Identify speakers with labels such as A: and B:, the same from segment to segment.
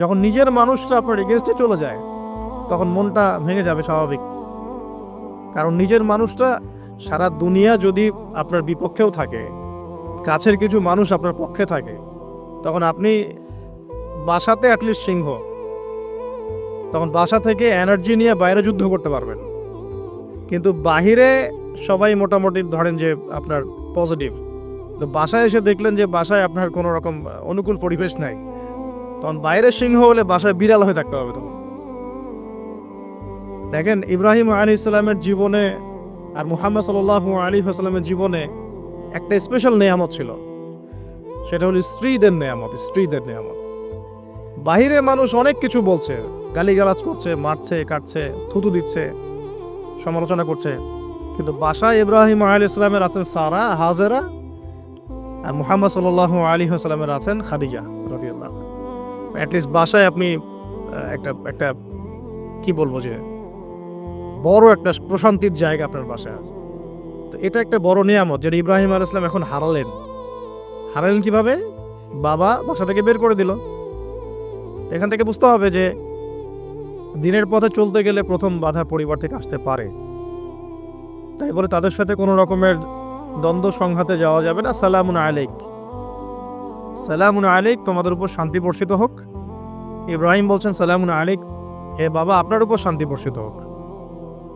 A: যখন নিজের মানুষটা আপনার এগেনস্টে চলে যায়, তখন মনটা ভেঙে যাবে স্বাভাবিক। কারণ নিজের মানুষটা সারা দুনিয়া যদি আপনার বিপক্ষেও থাকে, কাছের কিছু মানুষ আপনার পক্ষে থাকে, তখন আপনি বাসাতে অ্যাটলিস্ট সিংহ। তখন বাসা থেকে এনার্জি নিয়ে বাইরে যুদ্ধ করতে পারবেন। কিন্তু বাহিরে সবাই মোটামুটি ধরেন যে আপনার পজিটিভ তো বাসায় এসে দেখলেন যে বাসায় আপনার কোনো রকম অনুকূল পরিবেশ নাই। তখন বাইরের সিংহ হলে বাসায় বিড়াল হয়ে থাকতে হবে তখন দেখেন, ইব্রাহিম আলী ইসলামের জীবনে আর মুহাম্মদ সাল আলী আসসালামের জীবনে একটা স্পেশাল নেয়ামত ছিল। সেটা হলো স্ত্রীদের নেয়ামত স্ত্রীদের নেয়ামত। বাহিরে মানুষ অনেক কিছু বলছে, গালিগালাজ করছে, মারছে, কাটছে, থুতু দিচ্ছে, সমালোচনা করছে। কিন্তু বাসায় ইব্রাহিম আলী ইসলামের আছেন সারা, হাজেরা আর মুহাম্মদ সাল আলী আসসালামের আছেন খাদিজা রাদিয়াল্লাহু অ্যাটলিস্ট বাসায় আপনি একটা একটা, কি বলব যে, বড় একটা প্রশান্তির জায়গা আপনার বাসায় আছে। তো এটা একটা বড় নিয়ামত যেটা ইব্রাহিম আল ইসলাম এখন হারালেন। হারালেন কীভাবে? বাবা বাসা থেকে বের করে দিল। এখান থেকে বুঝতে হবে যে, দিনের পথে চলতে গেলে প্রথম বাধা পরিবার থেকে আসতে পারে। তাই বলে তাদের সাথে কোনো রকমের দ্বন্দ্ব সংঘাতে যাওয়া যাবে না। সালামুন আলাইক। সালামুন আলিক তোমাদের উপর শান্তি বর্ষিত হোক। ইব্রাহিম বলছেন, সালামুন আলিক হে বাবা, আপনার উপর শান্তি বর্ষিত হোক।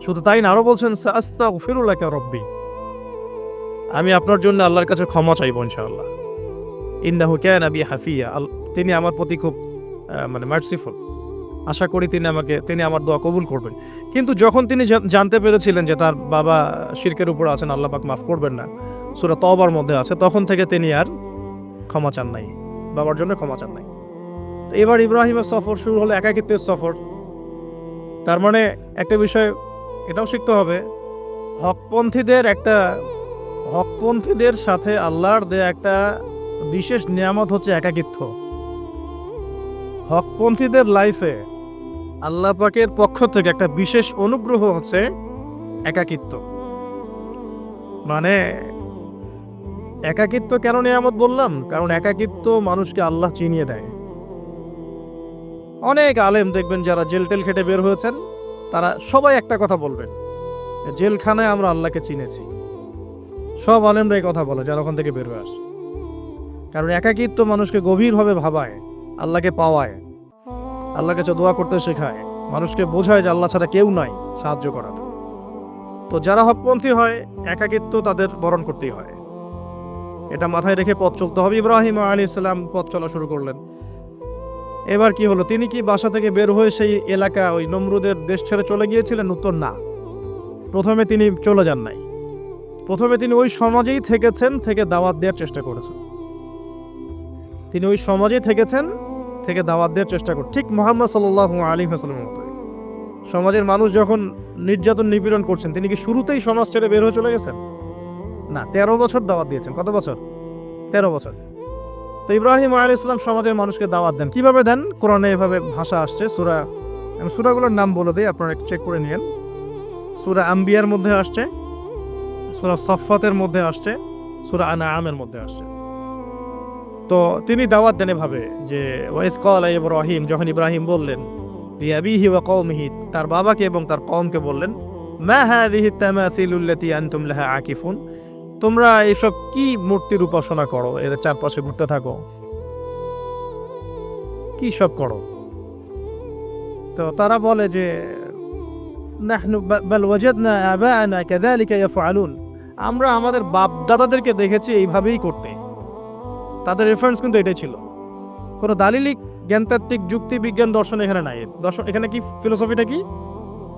A: শুধু তাই না আরও বলছেন আস্তা ফিরুল্লাহ রব্বি। আমি আপনার জন্য আল্লাহর কাছে ক্ষমা চাইব, ইনশাআল্লাহ। ইন্দাহু ক্যান আবি হাফিয়া। তিনি আমার প্রতি খুব মানে মার্সিফুল আশা করি তিনি আমাকে, তিনি আমার দোয়া কবুল করবেন। কিন্তু যখন তিনি জানতে পেরেছিলেন যে তার বাবা শিরকের উপর আছেন, আল্লাহ পাক মাফ করবেন না, সুরা তবার মধ্যে আছে, তখন থেকে তিনি আর ক্ষমা চান নাই, বাবার জন্য ক্ষমা চান নাই। তো এবার ইব্রাহিমের সফর শুরু হলো একাকিত্বের সফর। তার মানে একটা বিষয়, এটাও শিখতে হবে, হকপন্থীদের একটা, হকপন্থীদের সাথে আল্লাহর দেয়া একটা বিশেষ নিয়ামত হচ্ছে একাকিত্ব। হকপন্থীদের লাইফে আল্লাহ পাকের পক্ষ থেকে একটা বিশেষ অনুগ্রহ হচ্ছে একাকিত্ব। মানে একাকিত্ব কেন নিয়ামত বললাম? কারণ একাকিত্ব মানুষকে আল্লাহ চিনিয়ে দেয়। অনেক আলেম দেখবেন যারা জেল টেল খেটে বের হয়েছেন, তারা সবাই একটা কথা বলবেন, জেলখানায় আমরা আল্লাহকে চিনেছি। সব আলেমরা এই কথা বলে, যারা ওখান থেকে বের হয়ে আসে। কারণ একাকিত্ব মানুষকে গভীরভাবে ভাবায়, আল্লাহকে পাওয়ায়, আল্লাহর কাছে দোয়া করতে শেখায়, মানুষকে বোঝায় যে আল্লাহ ছাড়া কেউ নাই সাহায্য করার। তো যারা হকপন্থী হয়, একাকিত্ব তাদের বরণ করতেই হয়। এটা মাথায় রেখে পথ চলতে হবে। ইব্রাহিম আলী ইসলাম পথ চলা শুরু করলেন। এবার কি হলো? তিনি কি বাসা থেকে বের হয়ে সেই এলাকা, ওই নমরুদের দেশ ছেড়ে চলে গিয়েছিলেন? উত্তর, না। প্রথমে তিনি চলে যান নাই। প্রথমে তিনি ওই সমাজেই থেকেছেন, থেকে দাওয়াত দেওয়ার চেষ্টা করেছেন। তিনি ওই সমাজেই থেকেছেন, থেকে দাওয়াত দেওয়ার চেষ্টা করেন ঠিক মোহাম্মদ সাল আলী হাসলামের মতো। সমাজের মানুষ যখন নির্যাতন নিপীড়ন করছেন, তিনি কি শুরুতেই সমাজ ছেড়ে বের হয়ে চলে গেছেন? না, তেরো বছর দাওয়াত দিয়েছেন। কত বছর? তেরো বছর। তো ইব্রাহিম আলী ইসলাম সমাজের মানুষকে দাওয়াত দেন। কীভাবে দেন? কোরআনে এভাবে ভাষা আসছে। সুরা, আমি সুরাগুলোর নাম বলে দিই, আপনারা একটু চেক করে নিন সুরা আম্বিয়ার মধ্যে আসছে, সুরা সফাতের মধ্যে আসছে, সুরা আনা আমের মধ্যে আসছে। তো তিনি দাওয়াত দেন এভাবে যে ওয়াইস কল ইব্রাহিম, যখন ইব্রাহিম বললেন রিয়াবিহি ওয়া কওমিহি, তার বাবাকে এবং তার কওমকে বললেন, মা তামাসিলুল্লাতী আনতুম লাহা আকিফুন? তোমরা এইসব কি মূর্তির উপাসনা করো? এদের চারপাশে ঘুরতে থাকো। কি সব করো? তো তারা বলে যে আমরা আমাদের বাপ দাদাদেরকে দেখেছি এইভাবেই করতে। তাদের রেফারেন্স কিন্তু এটাই ছিল। কোনো দালিলিক, জ্ঞানতাত্ত্বিক, যুক্তি বিজ্ঞান দর্শন এখানে নাই। দর্শন এখানে কি ফিলোসফিটা কি?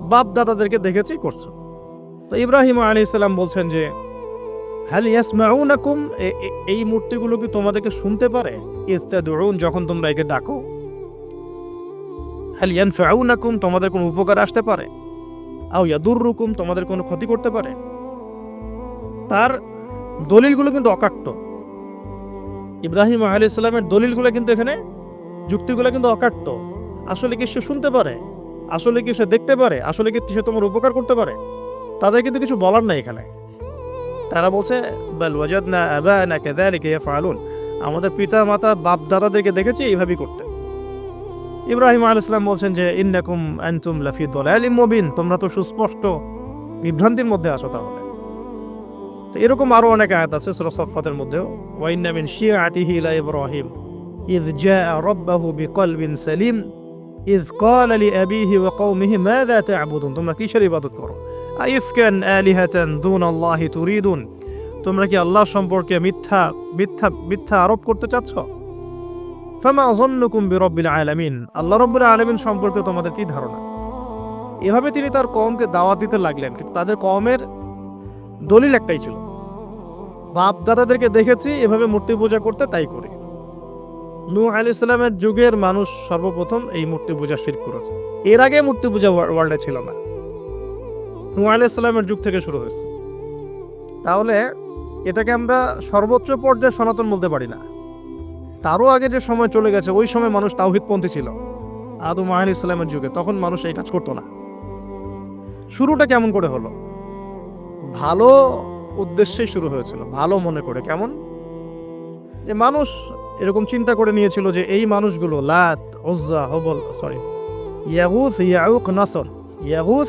A: বাপ দাদাদেরকে দেখেছি করছে। তো ইব্রাহিম আলী ইসলাম বলছেন যে হ্যাল ইয়াসমাউনাকুম এই মূর্তিগুলো কি তোমাদেরকে শুনতে পারে? ইস্তাদুন যখন তোমরা একে ডাকো। হ্যাল ইয়ানফাউনাকুম তোমাদের কোনো উপকার আসতে পারে। আও ইয়াদুররুকুম তোমাদের কোনো ক্ষতি করতে পারে। তার দলিলগুলো কিন্তু অকাট্য। ইব্রাহিম আলী ইসলামের দলিলগুলো কিন্তু এখানে, যুক্তিগুলো কিন্তু অকাট্য। আসলে কি সে শুনতে পারে? আসলে কি সে দেখতে পারে? আসলে কি সে তোমার উপকার করতে পারে? তাদের কিন্তু কিছু বলার নাই এখানে। তারা বলছে, বাল ওয়াজাদনা আবানা কাযালিকা ইয়াফআলুন। আমাদের পিতা মাতা বাপ দাদাদেরকে দেখেছি এইভাবেই করতে ইব্রাহিম আল ইসলাম বলছেন যে, ইন্নাকুম আনতুম লাফি দলালিম মুবিন। তোমরা তো সুস্পষ্ট বিভ্রান্তির মধ্যে আসো তাহলে। তো এরকম আরও অনেক আয়াত আছে সূরা সফফাতের মধ্যেও। ওয়া ইন্না মিন শিয়াতিহি লা ইব্রাহিম। জাআ রাব্বাহু বিকলবিন সালিম। ইয ক্বালা লিআবিহি ওয়া কওমিহি মাযা তা'বুদুন। তোমরা কিসের ইবাদত করো? আইফকান আলিহাতান দুনাল্লাহি তুরিদুন। তোমরা কি আল্লাহ সম্পর্কে মিথ্যা মিথ্যা মিথ্যা আরোপ করতে চাচ্ছ? ফামা জন্নুকুম বিরব্বিল আলামিন। আল্লাহ রব্বুল আলামিন সম্পর্কে তোমাদের কি ধারণা? এভাবে তিনি তার কমকে দাওয়াত দিতে লাগলেন, কিন্তু তাদের কমের দলিল একটাই ছিল। বাপ দাদাদেরকে দেখেছি, এভাবে মূর্তি পূজা করতে তাই করে। নূহ আলী ইসলামের যুগের মানুষ সর্বপ্রথম এই মূর্তি পূজা শির করেছে। এর আগে মূর্তি পূজা ওয়ার্ল্ডে ছিল না। নূহ আলী ইসলামের যুগ থেকে শুরু হয়েছে। তাহলে এটাকে আমরা সর্বোচ্চ পর্যায়ে সনাতন বলতে পারি না। তারও আগে যে সময় চলে গেছে, ওই সময় মানুষ তাওহিদপন্থী ছিল। আদম আহ ইসলামের যুগে, তখন মানুষ এই কাজ করতো না। শুরুটা কেমন করে হলো? ভালো উদ্দেশ্যে শুরু হয়েছিল, ভালো মনে করে। কেমন? যে মানুষ এরকম চিন্তা করে নিয়েছিল যে এই মানুষগুলো লাত ওজ্জা হবল সরি ইয়াগুথ ইয়াউক, নাসর ইয়াগুথ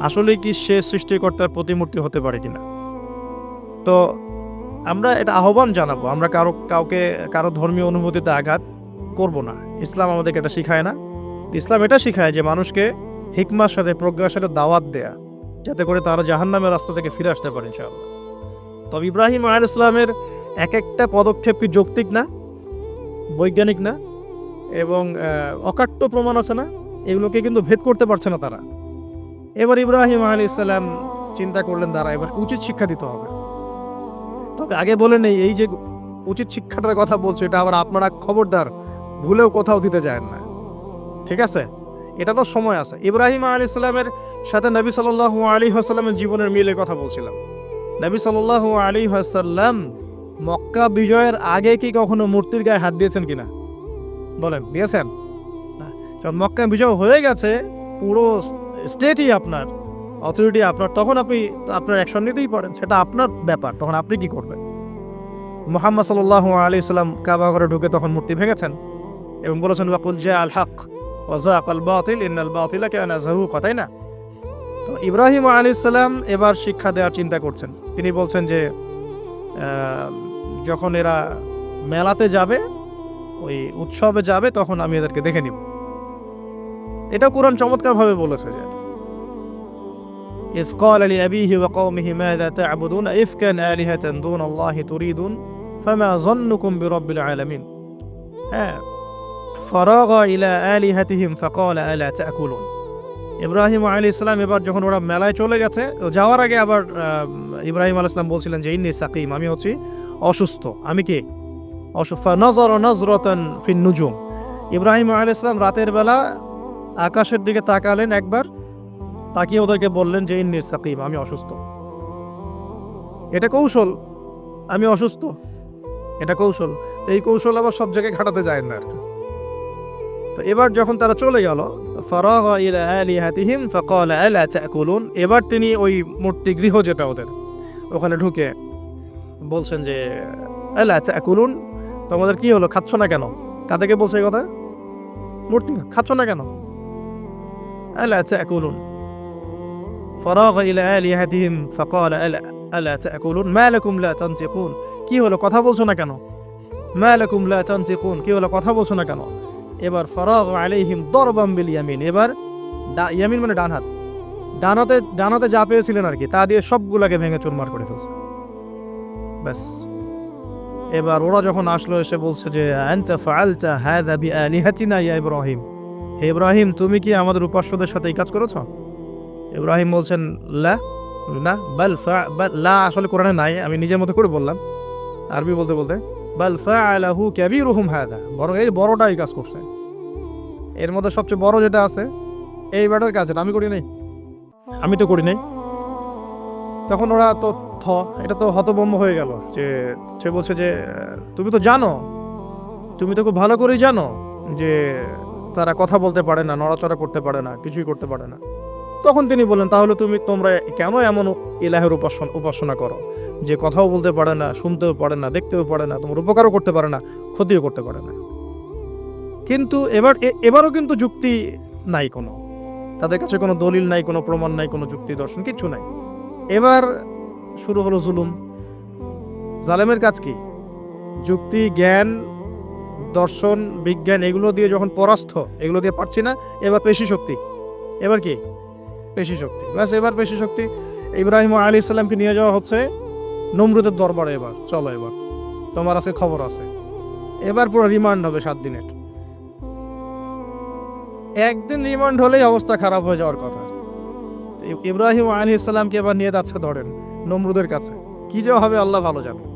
A: আসলে কি সে সৃষ্টিকর্তার প্রতিমূর্তি হতে পারে কিনা? তো আমরা এটা আহ্বান জানাব, আমরা কারও, কাউকে, কারও ধর্মীয় অনুভূতিতে আঘাত করব না। ইসলাম আমাদেরকে এটা শিখায় না। ইসলাম এটা শিখায় যে মানুষকে হিকমার সাথে, প্রজ্ঞার সাথে দাওয়াত দেয়া, যাতে করে তারা জাহান্নামের রাস্তা থেকে ফিরে আসতে পারে ইনশাআল্লাহ। তবে ইব্রাহিম আল ইসলামের এক একটা পদক্ষেপ কি যৌক্তিক না? বৈজ্ঞানিক না? এবং অকাট্য প্রমাণ আছে না? এগুলোকে কিন্তু ভেদ করতে পারছে না তারা। এবার ইব্রাহিম আলী ইসলাম চিন্তা করলেন তারা এবার উচিত শিক্ষা দিতে হবে। তবে আগে বলে নেই, এই যে উচিত শিক্ষাটার কথা বলছো, এটা আবার আপনারা খবরদার, ভুলেও কোথাও দিতে যায় না। ঠিক আছে? এটা তো সময় আছে। ইব্রাহিম আলী ইসলামের সাথে নবী সাল আলী হাসাল্লামের জীবনের মিলের কথা বলছিলাম। নবী সাল আলী হাসাল্লাম মক্কা বিজয়ের আগে কি কখনো মূর্তির গায়ে হাত দিয়েছেন কিনা? বলেন, দিয়েছেন। মক্কা বিজয় হয়ে গেছে, পুরো স্টেটই আপনার অথরিটি আপনার, তখন আপনি আপনার অ্যাকশন নিতেই পারেন, সেটা আপনার ব্যাপার, তখন আপনি কি করবেন? মোহাম্মদ সাল্লাহ আলী ইসলাম কাবা ঘরে ঢুকে তখন মূর্তি ভেঙেছেন এবং বলেছেন, ওয়াকুল জে আল হক আল বাতিল, ইন্নাল বাতিলা কেনা জাহুকা তাই না? তো ইব্রাহিম আলী ইসলাম এবার শিক্ষা দেওয়ার চিন্তা করছেন। তিনি বলছেন যে যখন এরা মেলাতে যাবে, ওই উৎসবে যাবে, তখন আমি এদেরকে দেখে নিব। এটা কোরআন চমৎকারভাবে বলেছে যে إذ قال لأبيه وقومه ماذا تعبدون إفكا آلهة دون الله تريدون فما ظنكم برب العالمين হ্যাঁ فراغ إلى آلهتهم فقال ألا تأكلون ইব্রাহিম আলী ইসলাম এবার যখন ওরা মেলায় চলে গেছে তো যাওয়ার আগে আবার আহ, ইব্রাহিম আলী ইসলাম বলছিলেন যে ইন্নি সাকিম আমি হচ্ছি অসুস্থ আমি কি অসুস্থ নজর নজরতন ফিন নুজুম ইব্রাহিম আলী ইসলাম রাতের বেলা আকাশের দিকে তাকালেন একবার। তাকিয়ে ওদেরকে বললেন যে, ইন্নি সাকিম, আমি অসুস্থ। এটা কৌশল, আমি অসুস্থ। এটা কৌশল। তো এই কৌশল আবার সব জায়গায় ঘাটাতে যায় না আর। তো এবার যখন তারা চলে গেল এবার তিনি ওই মূর্তি গৃহ যেটা ওদের, ওখানে ঢুকে বলছেন যে, আলা তাকুলুন? তোমাদের কি হলো? খাচ্ছ না কেন? কাদেরকে বলছে কথা? মূর্তি, খাচ্ছ না কেন? আলা তাকুলুন ফারাগ ইলা আলিহাতিহিম ফাকাল আলা আলা তাকুলুন মা লাকুম লা তানতিকুন কি হলো? কথা বলছো না কেন? মা লাকুম লা তানতিকুন কি হলো? কথা বলছো না কেন? এবার ফরাগ আলাইহিম দরবাম বিল ইয়ামিন এবার ইয়ামিন মানে ডান হাত। ডান হাতে ডান হাতে যা পেয়েছিলেন আর কি, তা দিয়ে সবগুলাকে ভেঙে চুরমার করে ফেলছে। ব্যাস। এবার ওরা যখন আসলো, এসে বলছে যে, আনতা ফাআলতা হাযা বিআলিহাতিনা ইয়া ইব্রাহিম? হে ইব্রাহিম, তুমি কি আমাদের উপাস্যদের সাথে এই কাজ করেছ? ইব্রাহিম বলছেন, লা, না, বাল ফা লা আসলে কোরআনে নাই, আমি নিজের মতো করে বললাম। আরবি বলতে বলতে, বাল ফাআলাহু কাবীরুহুম হাদা, বরং এই বড়টা এই কাজ করছে। এর মধ্যে সবচেয়ে বড় যেটা আছে, এই ব্যাটার কাজ আমি করি নাই। আমি তো করি নাই। তখন ওরা তো থ, এটা তো হতবম্ব হয়ে গেল, যে, সে বলছে যে তুমি তো জানো, তুমি তো খুব ভালো করেই জানো যে তারা কথা বলতে পারে না, নড়াচড়া করতে পারে না, কিছুই করতে পারে না। তখন তিনি বললেন, তাহলে তুমি তোমরা কেন এমন ইলাহের উপাসনা উপাসনা করো? যে কথাও বলতে পারে না, শুনতেও পারে না, দেখতেও পারে না, তোমার উপকারও করতে পারে না, ক্ষতিও করতে পারে না। কিন্তু এবার এবারও কিন্তু যুক্তি নাই কোনো। তাদের কাছে কোনো দলিল নাই, কোনো প্রমাণ নাই, কোনো যুক্তি দর্শন কিচ্ছু নাই। এবার শুরু হলো জুলুম। জালেমের কাজ কি? যুক্তি, জ্ঞান দর্শন, বিজ্ঞান, এগুলো দিয়ে যখন পরাস্ত, এগুলো দিয়ে পারছি না, এবার পেশি শক্তি। এবার কি? পেশি শক্তি। ব্যাস, এবার পেশি শক্তি। ইব্রাহিম আলী ইসলামকে নিয়ে যাওয়া হচ্ছে নমরুদের দরবারে এবার। চলো এবার। তোমার আজকে খবর আছে। এবার পুরো রিমান্ড হবে সাত দিনের। একদিন রিমান্ড হলেই অবস্থা খারাপ হয়ে যাওয়ার কথা। ইব্রাহিম আলী ইসলামকে এবার নিয়ে যাচ্ছে ধরেন নমরুদের কাছে। কি যে হবে আল্লাহ ভালো জানে।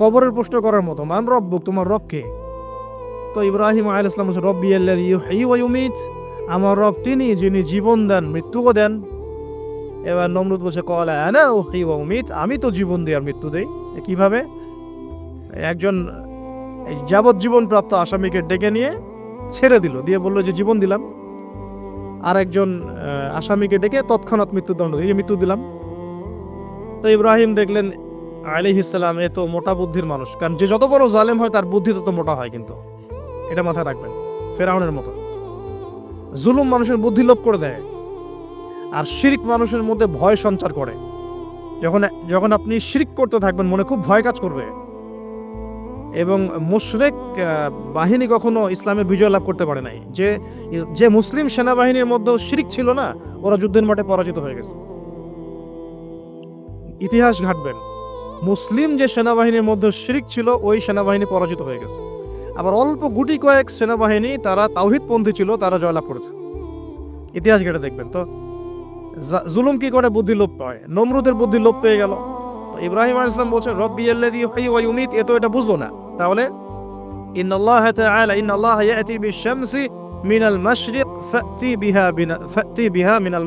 A: কবরের প্রশ্ন করার মতো, মান রব বুক তোমার রব কে? তো ইব্রাহিম আল ইসলাম রব্বি ইউমীত, আমার রব তিনি যিনি জীবন দেন, মৃত্যুও দেন। এবার নমরুদ বলছে, কলা আনা উহয়ী ওয়া উমীত, আমি তো জীবন দিই আর মৃত্যু দেই। কীভাবে? একজন যাবজ্জীবন প্রাপ্ত আসামিকে ডেকে নিয়ে ছেড়ে দিল, দিয়ে বলল যে, জীবন দিলাম। আর একজন আসামিকে ডেকে তৎক্ষণাৎ মৃত্যুদণ্ড দিয়ে, মৃত্যু দিলাম। তো ইব্রাহিম দেখলেন আলী ইসলাম এ তো মোটা বুদ্ধির মানুষ। কারণ যে যত বড় জালেম হয়, তার বুদ্ধি তত মোটা হয় কিন্তু। এটা মাথায় রাখবেন। ফেরাউনের মতো। জুলুম মানুষের বুদ্ধি লোপ করে দেয়। আর শিরিক মানুষের মধ্যে ভয় সঞ্চার করে। যখন যখন আপনি শিরিক করতে থাকবেন, মনে খুব ভয় কাজ করবে। এবং মুশরেক বাহিনী কখনো ইসলামের বিজয় লাভ করতে পারে নাই। যে যে মুসলিম সেনাবাহিনীর মধ্যেও শিরিক ছিল না, ওরা যুদ্ধের মাঠে পরাজিত হয়ে গেছে। ইতিহাস ঘাটবেন। মুসলিম যে সেনাবাহিনীর মধ্যে শিরিক ছিল, ওই সেনাবাহিনী পরাজিত হয়ে গেছে। আবার অল্প গুটি কয়েক সেনাবাহিনী তারা তাওহিদপন্থী ছিল, তারা জয়লাভ করেছে। ইতিহাস ঘেটে দেখবেন তো। জুলুম কি করে? বুদ্ধি লোপ পায়। নমরুদের বুদ্ধি লোপ পেয়ে গেল। তো ইব্রাহিম আলাইহিস সালাম বলছেন রব্বি ইউমীত। এ তো এটা বুঝলো না। তাহলে বিশ-শামসি মিনাল মাশরিক ফাতি বিহা বিহা মিনাল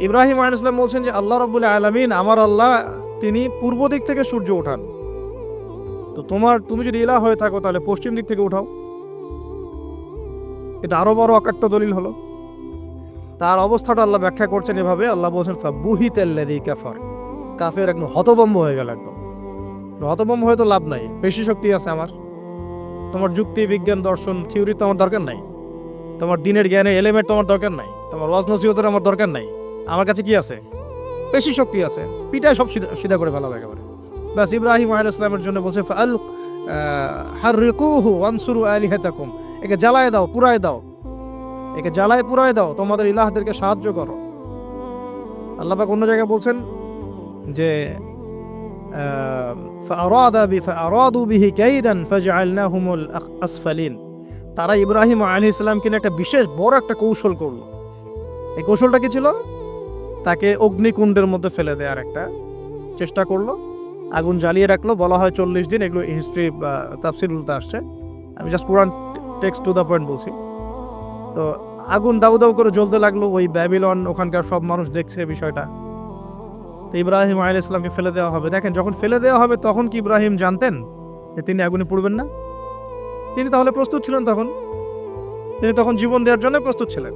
A: ইব্রাহিম আলাইহিস সালাম বলছেন যে, আল্লাহ রাব্বুল আলামিন, আমার আল্লাহ তিনি পূর্ব দিক থেকে সূর্য ওঠান। তো তোমার, তুমি যদি ইলা হয়ে থাকো, তাহলে পশ্চিম দিক থেকে উঠাও। এটা আরও বড় অকাট্য দলিল হলো। তার অবস্থাটা আল্লাহ ব্যাখ্যা করছেন এভাবে। আল্লাহ বলছেন আল্লাযী কাফার। কাফের একদম হতবম্ব হয়ে গেল একদম। হতবম্ব হয়ে তো লাভ নাই। বেশি শক্তি আছে আমার। তোমার যুক্তি, বিজ্ঞান, দর্শন, থিওরি তো আমার দরকার নাই। তোমার দিনের জ্ঞানের এলিমেন্ট তোমার দরকার নাই। তোমার ওয়াজ নসিহতের আমার দরকার নাই। আমার কাছে কি আছে? বেশি শক্তি আছে। পিটায় সব সিধা করে ফেলা একেবারে। ব্যাস, ইব্রাহিম আহ ইসলামের জন্য বলছে আল একে জ্বালায় দাও পুরাই দাও। একে জ্বালায় পুরাই দাও। তোমাদের ইলাহদেরকে সাহায্য করো। আল্লাহ অন্য জায়গায় বলছেন যে তারা ইব্রাহিম আলী ইসলামকে একটা বিশেষ বড় একটা কৌশল করল। এই কৌশলটা কি ছিল? তাকে অগ্নিকুণ্ডের মধ্যে ফেলে দেওয়ার একটা চেষ্টা করল। আগুন জ্বালিয়ে রাখল, বলা হয় চল্লিশ দিন, এগুলো হিস্ট্রি বা তাফসিরুলতে আসছে। আমি জাস্ট পুরান টেক্সট টু দ্য পয়েন্ট বলছি। তো আগুন দাউ দাউ করে জ্বলতে লাগল, ওই ব্যাবিলন, ওখানকার সব মানুষ দেখছে বিষয়টা। তো ইব্রাহিম আল ইসলামকে ফেলে দেওয়া হবে। দেখেন, যখন ফেলে দেওয়া হবে, তখন কি ইব্রাহিম জানতেন যে তিনি আগুনে পড়বেন না? তিনি তাহলে প্রস্তুত ছিলেন তখন? তিনি তখন জীবন দেওয়ার জন্য প্রস্তুত ছিলেন।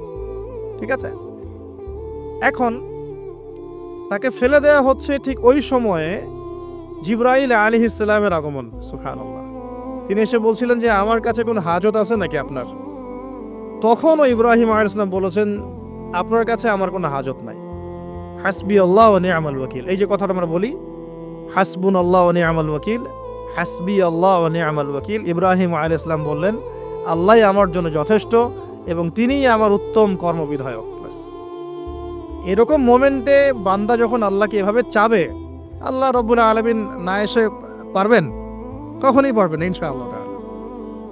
A: ঠিক আছে? এখন তাকে ফেলে দেওয়া হচ্ছে ঠিক ওই সময়ে জিব্রাইল আলী ইসলামের আগমন সুখান তিনি এসে বলছিলেন যে, আমার কাছে কোনো হাজত আছে নাকি আপনার? তখনও ইব্রাহিম আল ইসলাম বলেছেন, আপনার কাছে আমার কোনো হাজত নাই। হাসবি আল্লাহ ও নিয়ামাল ওয়াকিল। এই যে কথাটা আমরা বলি হাসবুন আল্লাহ ও নিয়ামাল ওয়াকিল হাসবি আল্লাহ ও নিয়ামাল ওয়াকিল। ইব্রাহিম আল ইসলাম বললেন, আল্লাহ আমার জন্য যথেষ্ট এবং তিনিই আমার উত্তম কর্মবিধায়ক। এরকম মোমেন্টে বান্দা যখন আল্লাহকে এভাবে চাবে, আল্লাহ রব্বুল আলমিন না এসে পারবেন? কখনই পারবেন ইনশাআল্লাহ তাআলা।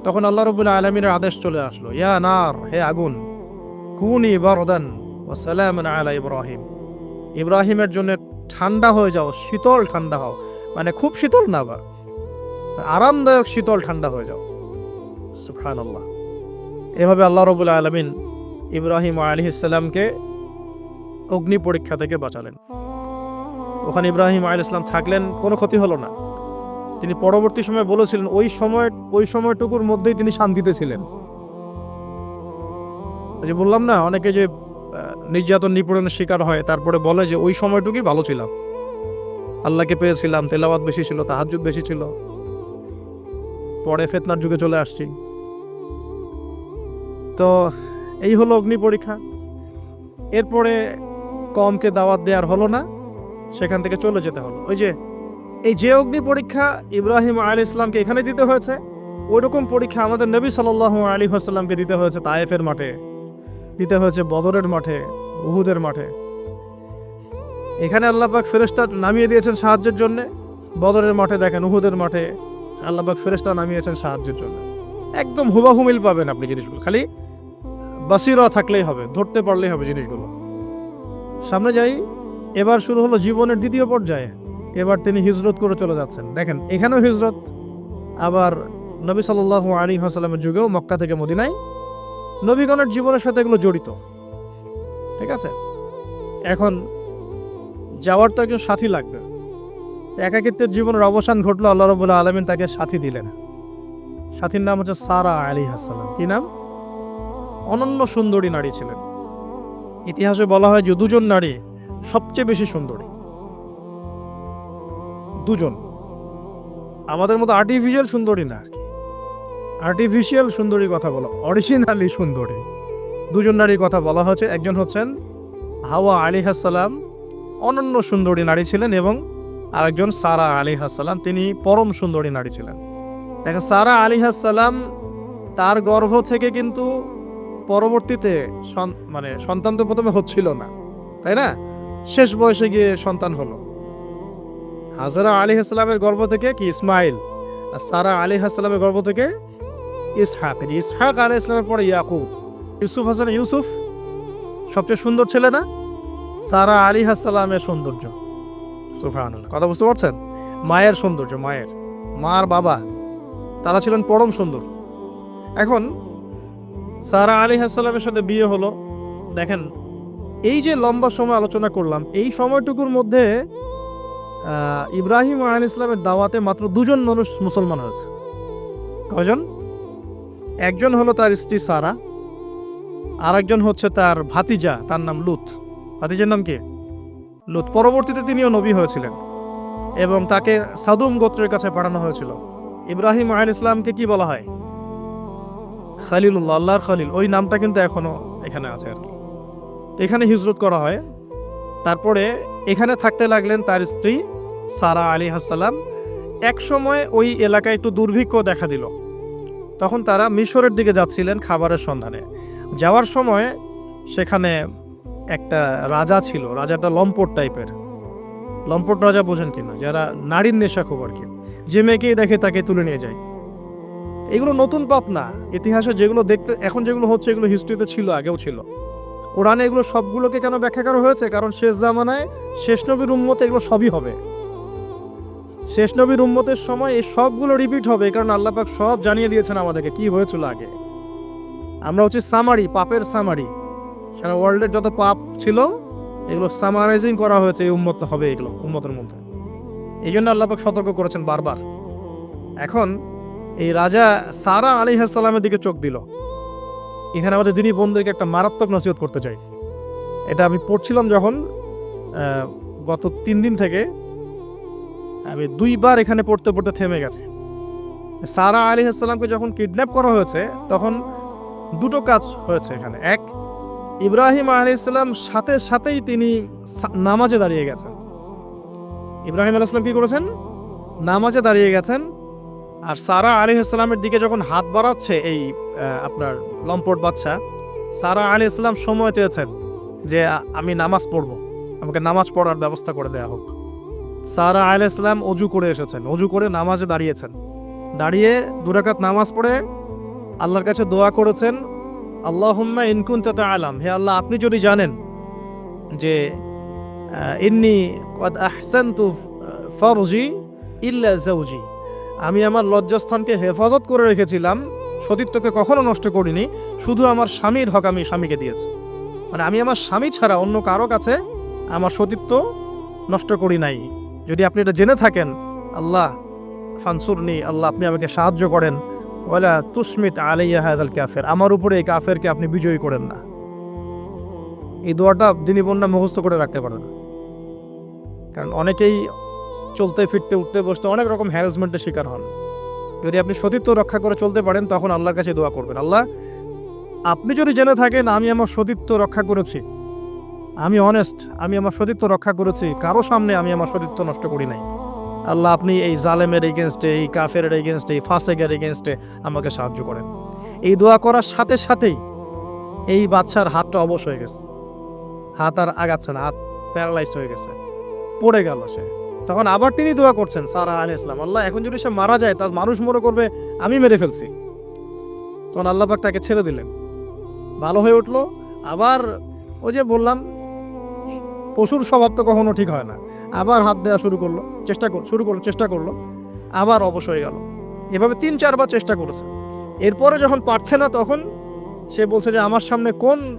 A: তখন আল্লাহ রব্বুল আলমিনের আদেশ চলে আসলো, ইয়া নার, হে আগুন, কুনি বরদান ও সালাম আলা ইব্রাহিম। ইব্রাহিমের জন্য ঠান্ডা হয়ে যাও, শীতল ঠান্ডা হও। মানে খুব শীতল না আবার, আরামদায়ক শীতল ঠান্ডা হয়ে যাও। সুফান আল্লাহ এভাবে আল্লাহ রবুল আলমিন ইব্রাহিম আলী ইসলামকে অগ্নি পরীক্ষা থেকে বাঁচালেন। ওখানে ইব্রাহিম আলী ইসলাম থাকলেন, কোনো ক্ষতি হলো না। তিনি পরবর্তী সময় বলেছিলেন, ওই সময়, ওই সময়টুকুর মধ্যেই তিনি শান্তিতে ছিলেন। যে বললাম, না, অনেকে যে নির্যাতন নিপীড়নের শিকার হয়, তারপরে বলে যে, ওই সময়টুকুই ভালো ছিলাম। আল্লাহকে পেয়েছিলাম, তেলাওয়াত বেশি ছিল তাহাজুদ বেশি ছিল। পরে ফেতনার যুগে চলে আসছি। তো, এই হলো অগ্নি পরীক্ষা। এরপরে কমকে দাওয়াত দেওয়ার হলো না, সেখান থেকে চলে যেতে হলো। ওই যে, এই যে অগ্নি পরীক্ষা ইব্রাহিম আলী ইসলামকে এখানে দিতে হয়েছে, ওইরকম পরীক্ষা আমাদের নবী সাল আলী হাসাল্লামকে দিতে হয়েছে তায়েফের মাঠে, দিতে হয়েছে বদরের মাঠে, উহুদের মাঠে। এখানে আল্লাপাক ফেরেস্তা নামিয়ে দিয়েছেন সাহায্যের জন্য। বদরের মাঠে দেখেন, উহুদের মাঠে আল্লাপাক ফেরেস্তা নামিয়েছেন সাহায্যের জন্য। একদম হুবাহুমিল পাবেন আপনি জিনিসগুলো, খালি বাসিরা থাকলেই হবে, ধরতে পারলেই হবে জিনিসগুলো। সামনে যাই, এবার শুরু হলো জীবনের দ্বিতীয় পর্যায়ে। এবার তিনি হিজরত করে চলে যাচ্ছেন। দেখেন, এখানেও হিজরত, আবার নবী সাল্লাল্লাহু আলী হাসালামের যুগেও মক্কা থেকে মদিনায়। নবীগণের জীবনের সাথে এগুলো জড়িত। ঠিক আছে? এখন যাওয়ার তো একজন সাথী লাগবে। একাকিত্বের জীবনের অবসান ঘটলো, আল্লাহ রবুল্লাহ আলমিন তাকে সাথী দিলেন। সাথীর নাম হচ্ছে সারা আলী হাসালাম কি নাম? অনন্য সুন্দরী নারী ছিলেন। ইতিহাসে বলা হয় যে দুজন নারী সবচেয়ে বেশি সুন্দরী। দুজন। আমাদের মতো আর্টিফিশিয়াল সুন্দরী না আর্টিফিশিয়াল সুন্দরী কথা বলো অরিজিনালি সুন্দরী। দুজন নারীর কথা বলা হয়েছে, একজন হচ্ছেন হাওয়া আলী হাসালাম অনন্য সুন্দরী নারী ছিলেন এবং আরেকজন সারা আলী হাসালাম তিনি পরম সুন্দরী নারী ছিলেন। দেখেন, সারা আলী হাসালাম তার গর্ভ থেকে কিন্তু পরবর্তীতে মানে সন্তান তো প্রথমে হচ্ছিল না, তাই না? শেষ বয়সে গিয়ে সন্তান হলো। হাজারা আলী হাসলামের গর্ভ থেকে কি ইসমাইল? আর সারা আলী হাসলামের গর্ভ থেকে ইসহাক। ইসহাক আলী ইসলামের পরে ইয়াকুব। ইউসুফ হাসান ইউসুফ, সবচেয়ে সুন্দর ছেলে না? সারা আলী হাসলামের সৌন্দর্য। সুফান কথা বুঝতে পারছেন? মায়ের সৌন্দর্য, মায়ের। মার বাবা, তারা ছিলেন পরম সুন্দর। এখন সারা আলী হাসলামের সাথে বিয়ে হলো। দেখেন, এই যে লম্বা সময় আলোচনা করলাম, এই সময়টুকুর মধ্যে ইব্রাহিম আল ইসলামের দাওয়াতে মাত্র দুজন মানুষ মুসলমান হয়েছে। কজন একজন হলো তার স্ত্রী সারা আর একজন হচ্ছে তার ভাতিজা, তার নাম লুত। ভাতিজার নাম কি? লুত। পরবর্তীতে তিনিও নবী হয়েছিলেন এবং তাকে সাদুম গোত্রের কাছে পাঠানো হয়েছিল। ইব্রাহিম আল ইসলামকে কি বলা হয়? খালিলুল্লাহ, আল্লাহর খালিল। ওই নামটা কিন্তু এখনও এখানে আছে আর কি। এখানে হিজরত করা হয়। তারপরে এখানে থাকতে লাগলেন তার স্ত্রী সারা আলী হাসালাম এক সময় ওই এলাকায় একটু দুর্ভিক্ষ দেখা দিল। তখন তারা মিশরের দিকে যাচ্ছিলেন খাবারের সন্ধানে। যাওয়ার সময় সেখানে একটা রাজা ছিল, রাজাটা লম্পট টাইপের। লম্পট রাজা বোঝেন কিনা? যারা নারীর নেশা খুব আর কি যে মেয়েকেই দেখে তাকে তুলে নিয়ে যায়। এগুলো নতুন পাপ না। ইতিহাসে যেগুলো দেখতে, এখন যেগুলো হচ্ছে, এগুলো হিস্ট্রিতে ছিল, আগেও ছিল। কোরআনে এগুলো সবগুলোকে কেন ব্যাখ্যা করা হয়েছে? কারণ শেষ জামানায় শেষ নবীর উম্মতে এগুলো সবই হবে। শেষ নবীর উম্মতের সময় এই সবগুলো রিপিট হবে, কারণ আল্লাহ পাক সব জানিয়ে দিয়েছেন আমাদেরকে কি হয়েছিল আগে। আমরা হচ্ছে সামারি পাপের সামারি সারা ওয়ার্ল্ডের যত পাপ ছিল, এগুলো সামারাইজিং করা হয়েছে, এই উম্মত হবে এগুলো, উম্মতের মধ্যে। এই জন্য আল্লাহ পাক সতর্ক করেছেন বারবার। এখন এই রাজা সারা আলী হাসালামের দিকে চোখ দিল। এখানে আমাদের দিনী বোনদেরকে একটা মারাত্মক নসিহত করতে চাই। এটা আমি পড়ছিলাম যখন গত তিন দিন থেকে আমি দুইবার এখানে পড়তে পড়তে থেমে গেছে। সারা আলী হাসালামকে যখন কিডন্যাপ করা হয়েছে, তখন দুটো কাজ হয়েছে এখানে। এক, ইব্রাহিম আলী ইসলাম সাথে সাথেই তিনি নামাজে দাঁড়িয়ে গেছেন। ইব্রাহিম আলী কি করেছেন? নামাজে দাঁড়িয়ে গেছেন। আর সারা আলী ইসলামের দিকে যখন হাত বাড়াচ্ছে এই আপনার লম্পট বাচ্চা, সারা আলী ইসলাম সময় চেয়েছেন যে আমি নামাজ পড়ব। আমাকে নামাজ পড়ার ব্যবস্থা করে দেয়া হোক। সারা আলী ইসলাম অজু করে এসেছেন, অজু করে নামাজে দাঁড়িয়েছেন। দাঁড়িয়ে দুরাকাত নামাজ পড়ে আল্লাহর কাছে দোয়া করেছেন, আল্লাহুম্মা ইনকুন তাতে আলাম হে আল্লাহ, আপনি যদি জানেন যে ইন্নি কদ আহসানতু ফরজি ইল্লা জাউজি আমি আমার লজ্জাস্থানকে হেফাজত করে রেখেছিলাম। সতীত্বকে কখনো নষ্ট করিনি, শুধু আমার স্বামীর হক আমি স্বামীকে দিয়েছি। মানে আমি আমার স্বামী ছাড়া অন্য কারও কাছে আমার সতীত্ব নষ্ট করি নাই। যদি আপনি এটা জেনে থাকেন, আল্লাহ, ফানসুরনি, আল্লাহ আপনি আমাকে সাহায্য করেন। ওয়ালা তুসমিত আলাইয়া হাদাল কাফের। আমার উপরে এই কাফেরকে আপনি বিজয়ী করেন না। এই দোয়াটা দিনী বন্যা মুখস্থ করে রাখতে পারেন। কারণ অনেকেই চলতে, ফিরতে, উঠতে, বসতে অনেক রকম হ্যারাসমেন্টের শিকার হন। যদি আপনি সতীত্ব রক্ষা করে চলতে পারেন, তখন আল্লাহর কাছে দোয়া করবেন। আল্লাহ, আপনি যদি জেনে থাকেন, আমি আমার সতীত্ব রক্ষা করেছি, আমি অনেস্ট আমি আমার সতীত্ব রক্ষা করেছি, কারও সামনে আমি আমার সতীত্ব নষ্ট করি নাই। আল্লাহ, আপনি এই জালেমের এগেনস্টে এই কাফের এগেনস্টে এই ফাসেকের এগেনস্টে আমাকে সাহায্য করেন। এই দোয়া করার সাথে সাথেই এই বাচ্চার হাতটা অবশ হয়ে গেছে। হাত আর আগাচ্ছে না, হাত প্যারালাইজ হয়ে গেছে। পড়ে গেল সে। তখন আবার তিনি দোয়া করছেন, সারা আলী ইসলাম। আল্লাহ, এখন যদি সে মারা যায়, তার মানুষ মনে করবে, আমি মেরে ফেলছি। তখন আল্লাহ পাক তাকে ছেড়ে দিলেন। ভালো হয়ে উঠল। আবার ওই যে বললাম, পশুর স্বভাব তো কখনো ঠিক হয় না। আবার হাত দেওয়া শুরু করল, চেষ্টা কর শুরু করল চেষ্টা করল। আবার অবশ হয়ে গেল। এভাবে তিন, চারবার চেষ্টা করেছে। এরপরে যখন পারছে না তখন সে বলছে যে, আমার সামনে কোন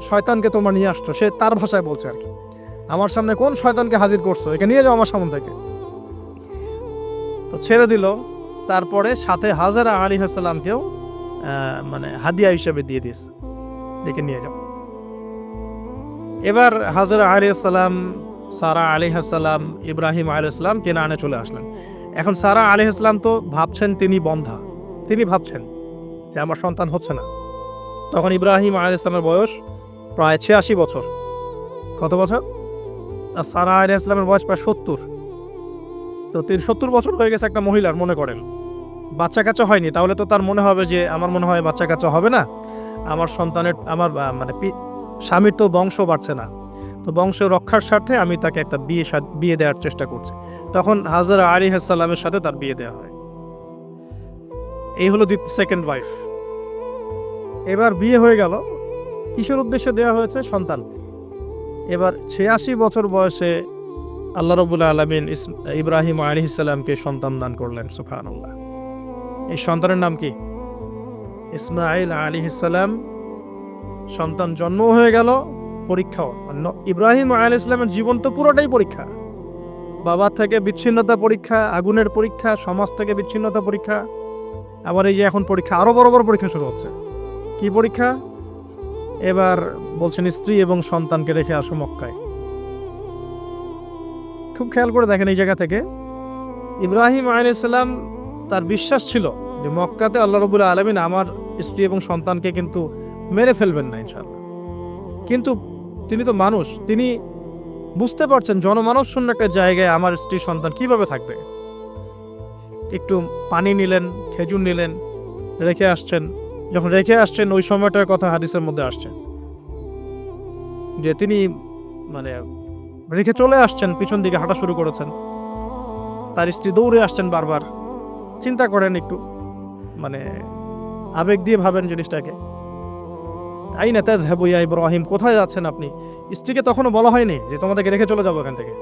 A: শয়তানকে তোমরা নিয়ে আসছো? সে তার ভাষায় বলছে আর কি। আমার সামনে কোন শয়তানকে হাজির করছ? একে নিয়ে যাও আমার সামনে থেকে। তো ছেড়ে দিল। তারপরে সাথে হাজারা আলী হাসালামকেও মানে হাদিয়া হিসেবে দিয়ে দিয়েছে। ডেকে নিয়ে যাও। এবার হাজারা আলী আসসালাম সারা আলী হাসালাম, ইব্রাহিম আলী ইসলাম কেনানে চলে আসলেন। এখন সারা আলী ইসলাম তো ভাবছেন তিনি বন্ধা। তিনি ভাবছেন যে আমার সন্তান হচ্ছে না। তখন ইব্রাহিম আলী বয়স প্রায় ছিয়াশি বছর। কত বছর? আর সারা আলী ইসলামের বয়স প্রায় সত্তর। তো তিনি সত্তর বছর হয়ে গেছে একটা মহিলার, মনে করেন। বাচ্চা কাচ্চা হয়নি, তাহলে তো তার মনে হবে যে আমার মনে হয় বাচ্চা কাচ্চা হবে না। আমার সন্তানের, আমার মানে স্বামীর তো বংশ বাড়ছে না। তো বংশ রক্ষার স্বার্থে আমি তাকে একটা বিয়ে বিয়ে দেওয়ার চেষ্টা করছি। তখন হাজারা আলী হাসাল্লামের সাথে তার বিয়ে দেওয়া হয়। এই হলো দ্বিত সেকেন্ড ওয়াইফ এবার বিয়ে হয়ে গেল। কিসের উদ্দেশ্যে দেওয়া হয়েছে? সন্তান এবার ছিয়াশি বছর বয়সে আল্লাহ রবুল্লা আলমিন ইব্রাহিম আলী ইসলামকে সন্তান দান করলেন সুফান এই সন্তানের নাম কি? ইসমাইল আলী ইসলাম সন্তান জন্ম হয়ে গেল, পরীক্ষাও। ন- ইব্রাহিম আলী ইসলামের জীবন তো পুরোটাই পরীক্ষা। বাবা থেকে বিচ্ছিন্নতা পরীক্ষা, আগুনের পরীক্ষা, সমাজ থেকে বিচ্ছিন্নতা পরীক্ষা। আবার এই যে এখন পরীক্ষা, আরও বড় বড় পরীক্ষা শুরু হচ্ছে। কি পরীক্ষা? এবার বলছেন স্ত্রী এবং সন্তানকে রেখে আসো মক্কায়। খুব খেয়াল করে দেখেন এই জায়গা থেকে। ইব্রাহিম আলাইসাল্লাম তার বিশ্বাস ছিল যে মক্কাতে আল্লাহ রবুল্লা আলমিন আমার স্ত্রী এবং সন্তানকে কিন্তু মেরে ফেলবেন না ইনশাল্লাহ কিন্তু তিনি তো মানুষ, তিনি বুঝতে পারছেন জনমানব শূন্য একটা জায়গায় আমার স্ত্রী, সন্তান কীভাবে থাকবে। একটু পানি নিলেন, খেজুর নিলেন, রেখে আসছেন। যখন রেখে আসছেন, ওই সময়টার কথা হাদিসের মধ্যে আসছে। যে তিনি মানে রেখে চলে আসছেন, পিছন দিকে হাঁটা শুরু করেছেন। তার স্ত্রী দৌড়ে আসছেন বারবার। চিন্তা করেন একটু মানে আবেগ দিয়ে ভাবেন জিনিসটাকে। তাই না তাদহাবু ইয়া ইব্রাহিম, কোথায় যাচ্ছেন আপনি? স্ত্রীকে তখনও বলা হয়নি যে তোমাদেরকে রেখে চলে যাব এখান থেকে।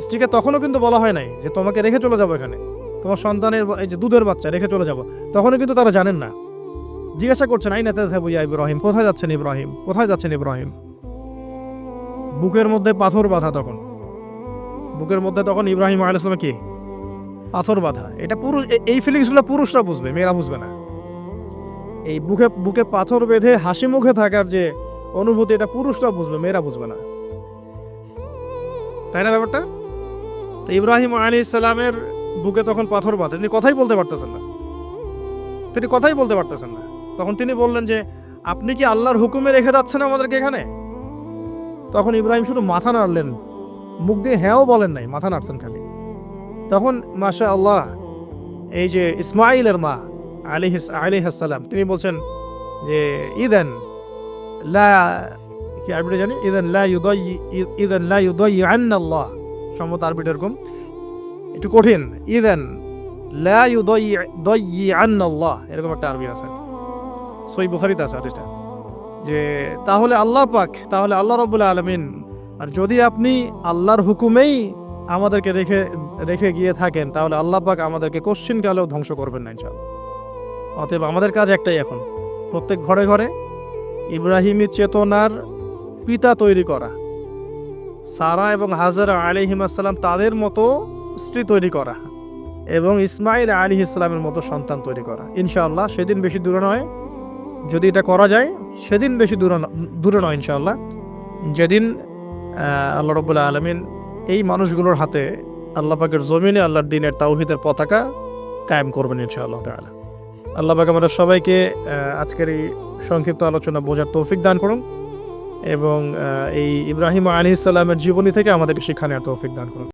A: স্ত্রীকে তখনও কিন্তু বলা হয় নাই যে তোমাকে রেখে চলে যাব এখানে। তোমার সন্তানের, এই যে দুধের বাচ্চা, রেখে চলে যাব। তখনও কিন্তু তারা জানেন না। জিজ্ঞাসা করছেন, আই তাদহাবু ইয়া ইব্রাহিম? কোথায় যাচ্ছেন ইব্রাহিম? কোথায় যাচ্ছেন ইব্রাহিম? বুকের মধ্যে পাথর বাঁধা তখন। বুকের মধ্যে তখন ইব্রাহিম আলাইসলামে কি? পাথর বাঁধা। এটা পুরুষ এই ফিলিংসগুলো পুরুষরা বুঝবে, মেয়েরা বুঝবে না। এই বুকে বুকে পাথর বেঁধে হাসি মুখে থাকার যে অনুভূতি, এটা পুরুষরা বুঝবে, মেয়েরা বুঝবে না। তাই না ব্যাপারটা? তো ইব্রাহিম আলী ইসলামের বুকে তখন পাথর বাঁধে। তিনি কথাই বলতে পারতেছেন না। তিনি কথাই বলতে পারতেছেন না। তখন তিনি বললেন যে, আপনি কি আল্লাহর হুকুমে রেখে যাচ্ছেন আমাদেরকে এখানে? তখন ইব্রাহিম শুধু মাথা নাড়লেন, মুখ দিয়ে হ্যাঁও বলেন নাই, মাথা নাড়ছেন খালি। তখন মাশা আল্লাহ এই যে ইসমাইলের মা আলী আলী হাসালাম তিনি বলছেন যে, ইদেন লা, কি আরবিটা জানি? ইদেন লা ইউদাই ইদেন লা ইউদাই আন্নাল্লাহ সম্মত আরবিটা এরকম। একটু কঠিন, ইদেন লা ইউদাই দাই আন্নাল্লাহ এরকম একটা আরবি আছে। সই বুখারিতে আছে হাদিসটা, যে তাহলে আল্লাহ পাক, তাহলে আল্লাহ রব্বুল আলমিন, আর যদি আপনি আল্লাহর হুকুমেই আমাদেরকে রেখে রেখে গিয়ে থাকেন, তাহলে আল্লাহ পাক আমাদেরকে কোশ্চিন কালেও ধ্বংস করবেন না ইনশাল্লাহ অতএব আমাদের কাজ একটাই এখন, প্রত্যেক ঘরে ঘরে ইব্রাহিমী চেতনার পিতা তৈরি করা। সারা এবং হাজারা আলিহিমাসাল্লাম তাদের মতো স্ত্রী তৈরি করা এবং ইসমাইল আলী ইসলামের মতো সন্তান তৈরি করা। ইনশাআল্লাহ সেদিন বেশি দূরে নয় যদি এটা করা যায়, সেদিন বেশি দূরে দূরে নয় ইনশাআল্লাহ। যেদিন আল্লাহ রবুল্লাহ আলমিন এই মানুষগুলোর হাতে আল্লাহ পাকের জমিনে আল্লাহর দিনের তাওহিদের পতাকা কায়েম করবেন ইনশাআল্লাহ তাআলা। আল্লাহ পাক আমাদের সবাইকে আজকের এই সংক্ষিপ্ত আলোচনা বোঝার তৌফিক দান করুন এবং এই ইব্রাহিম আলী ইসলামের জীবনী থেকে আমাদেরকে শিক্ষা নেওয়ার তৌফিক দান করুন।